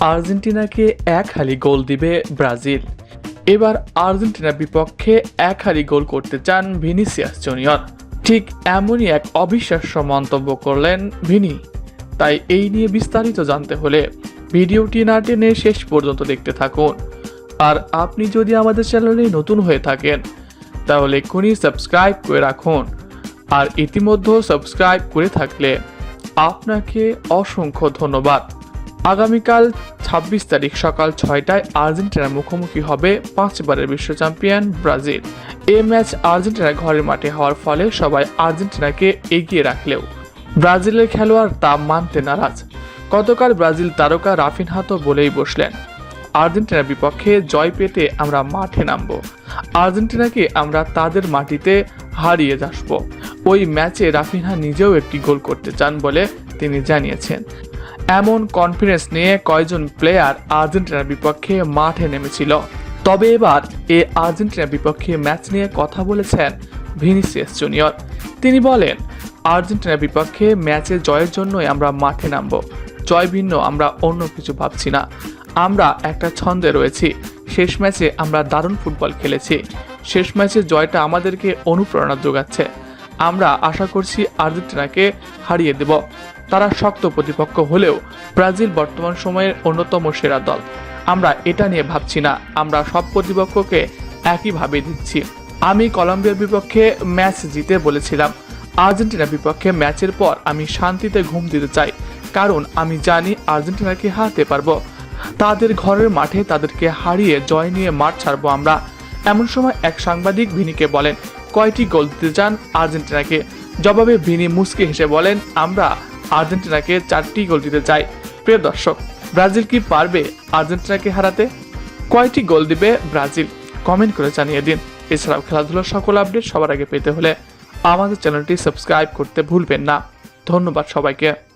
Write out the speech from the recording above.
আর্জেন্টিনাকে এক হালি গোল দিবে ব্রাজিল। এবার আর্জেন্টিনার বিপক্ষে এক হালি গোল করতে চান ভিনিসিয়াস জুনিয়র। ঠিক এমনই এক অবিশ্বাস্য মন্তব্য করলেন ভিনি। তাই এই নিয়ে বিস্তারিত জানতে হলে ভিডিওটি না টেনে শেষ পর্যন্ত দেখতে থাকুন। আর আপনি যদি আমাদের চ্যানেলে নতুন হয়ে থাকেন, তাহলে এক্ষুনি সাবস্ক্রাইব করে রাখুন। আর ইতিমধ্যে সাবস্ক্রাইব করে থাকলে আপনাকে অসংখ্য ধন্যবাদ। আগামীকাল ছাব্বিশ তারিখ সকাল ছয়টায় আর্জেন্টিনার মুখোমুখি হবে পাঁচবারের বিশ্ব চ্যাম্পিয়ন ব্রাজিল। এ ম্যাচ আর্জেন্টিনার ঘরের মাঠে হওয়ার ফলে সবাই আর্জেন্টিনাকে এগিয়ে রাখলেও ব্রাজিলের খেলোয়াড় তা মানতে নারাজ। গতকাল ব্রাজিল তারকা রাফিনহা তো বলেই বসলেন, আর্জেন্টিনার বিপক্ষে জয় পেতে আমরা মাঠে নামব। আর্জেন্টিনাকে আমরা তাদের মাটিতে হারিয়ে আসব ওই ম্যাচে রাফিনহা নিজেও একটি গোল করতে চান বলে তিনি জানিয়েছেন। এমন কনফিডেন্স নিয়ে কয়েকজন প্লেয়ার আর্জেন্টিনার বিপক্ষে মাঠে নেমেছিল? তবে এবার এ আর্জেন্টিনার বিপক্ষে ম্যাচ নিয়ে কথা বলেছেন ভিনিসিয়াস জুনিয়র তিনি বলেন, আর্জেন্টিনার বিপক্ষে ম্যাচে জয়ের জন্যই আমরা মাঠে নামব। জয় ভিন্ন, আমরা অন্য কিছু ভাবছি না। আমরা একটা ছন্দে রয়েছি। শেষ ম্যাচে আমরা দারুণ ফুটবল খেলেছি। শেষ ম্যাচে জয়টা আমাদেরকে অনুপ্রেরণা যোগাচ্ছে। আমরা আশা করছি আর্জেন্টিনাকে হারিয়ে দেব। তারা শক্ত প্রতিপক্ষ হলেও ব্রাজিল বর্তমান সময়ের অন্যতম সেরা দল। আমরা এটা নিয়ে ভাবছি না, আমরা সব প্রতিপক্ষকে একইভাবে দিচ্ছি। আমি কলম্বিয়ার বিপক্ষে ম্যাচ জিতে বলেছিলাম। আর্জেন্টিনার বিপক্ষে ম্যাচের পর আমি শান্তিতে ঘুম দিতে চাই, কারণ আমি জানি আর্জেন্টিনাকে হারাতে পারব। তাদের ঘরের মাঠে তাদেরকে হারিয়ে জয় নিয়ে মাঠ ছাড়বো আমরা। এমন সময় এক সাংবাদিক ভিনিকে বলেন, কয়টি গোল দিতে চান আর্জেন্টিনাকে? জবাবে ভিনি মুসকে হেসে বলেন, আমরা আর্জেন্টিনাকে চারটি গোল দিতে চাই প্রিয় দর্শক, ব্রাজিল কি পারবে আর্জেন্টিনাকে হারাতে? কয়টি গোল দিবে ব্রাজিল? কমেন্ট করে জানিয়ে দিন। এছাড়াও খেলাধুলোর সকল আপডেট সবার আগে পেতে হলে আমাদের চ্যানেলটি সাবস্ক্রাইব করতে ভুলবেন না। ধন্যবাদ সবাইকে।